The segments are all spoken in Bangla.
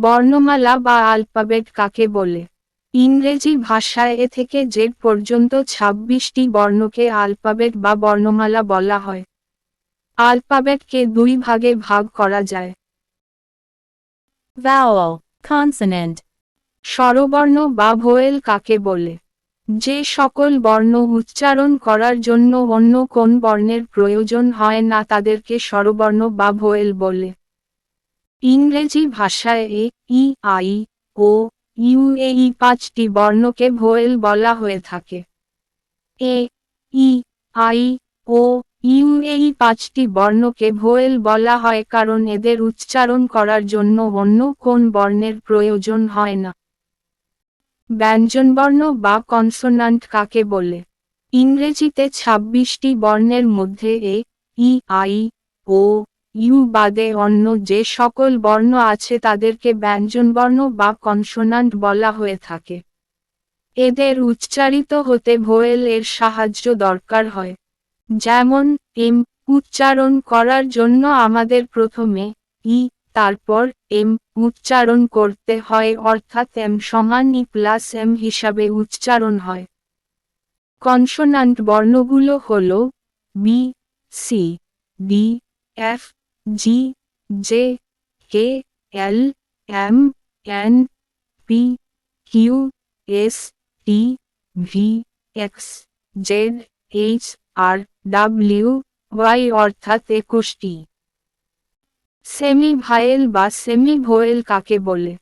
বর্ণমালা বা আলফাবেট কাকে বলে? ইংরেজি ভাষায় এ থেকে জেড পর্যন্ত ছাব্বিশটি বর্ণকে আলফাবেট বা বর্ণমালা বলা হয়। আলফাবেটকে দুই ভাগে ভাগ করা যায়। Vowel, consonant, স্বরবর্ণ বা ভোয়েল কাকে বলে? যে সকল বর্ণ উচ্চারণ করার জন্য অন্য কোন বর্ণের প্রয়োজন হয় না তাদেরকে স্বরবর্ণ বা ভোয়েল বলে। ইংরেজি ভাষায় এ, ই, আই, ও, ইউ পাঁচটি বর্ণকে ভোয়েল বলা হয়ে থাকে। এ, ই, আই, ও, ইউ পাঁচটি বর্ণকে ভোয়েল বলা হয় কারণ এদের উচ্চারণ করার জন্য অন্য কোন বর্ণের প্রয়োজন হয় না। ব্যঞ্জনবর্ণ বা কনসোনান্ট কাকে বলে? ইংরেজিতে ছাব্বিশটি বর্ণের মধ্যে এ, ই, আই, ও ইউ বাদে অন্য যে সকল বর্ণ আছে তাদেরকে ব্যঞ্জনবর্ণ বা কনসোনান্ট বলা হয়ে থাকে। এদের উচ্চারিত হতে ভোয়েল এর সাহায্য দরকার হয়। যেমন, এম, উচ্চারণ করার জন্য আমাদের প্রথমে ই, তারপর এম, উচ্চারণ করতে হয় অর্থাৎ এম সমান ই প্লাস এম হিসাবে উচ্চারণ হয়। কনসোনান্ট বর্ণগুলো হল B, C, D, F G J K L M N P Q S T V X Z H R W Y অর্থাৎ একুশটি। সেমি ভায়েল বা সেমি ভোয়েল কাকে বলে?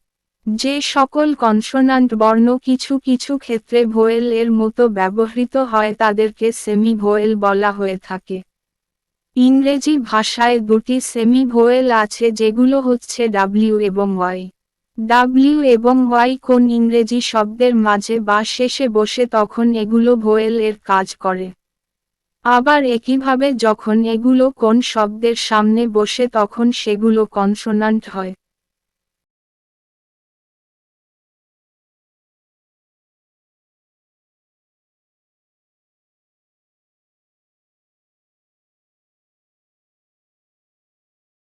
যে সকল কনসোনান্ট বর্ণ কিছু কিছু ক্ষেত্রে ভোয়েল এর মতো ব্যবহৃত হয় তাদেরকে সেমি ভোয়েল বলা হয়ে থাকে। ইংরেজি ভাষায় দুটি সেমি ভোয়েল আছে যেগুলো হচ্ছে ডাব্লিউ এবং ওয়াই ডাব্লিউ এবং ওয়াই কোন ইংরেজি শব্দের মাঝে বা শেষে বসে তখন এগুলো ভোয়েল এর কাজ করে। আবার একইভাবে যখন এগুলো কোন শব্দের সামনে বসে তখন সেগুলো কনসোনান্ট হয়।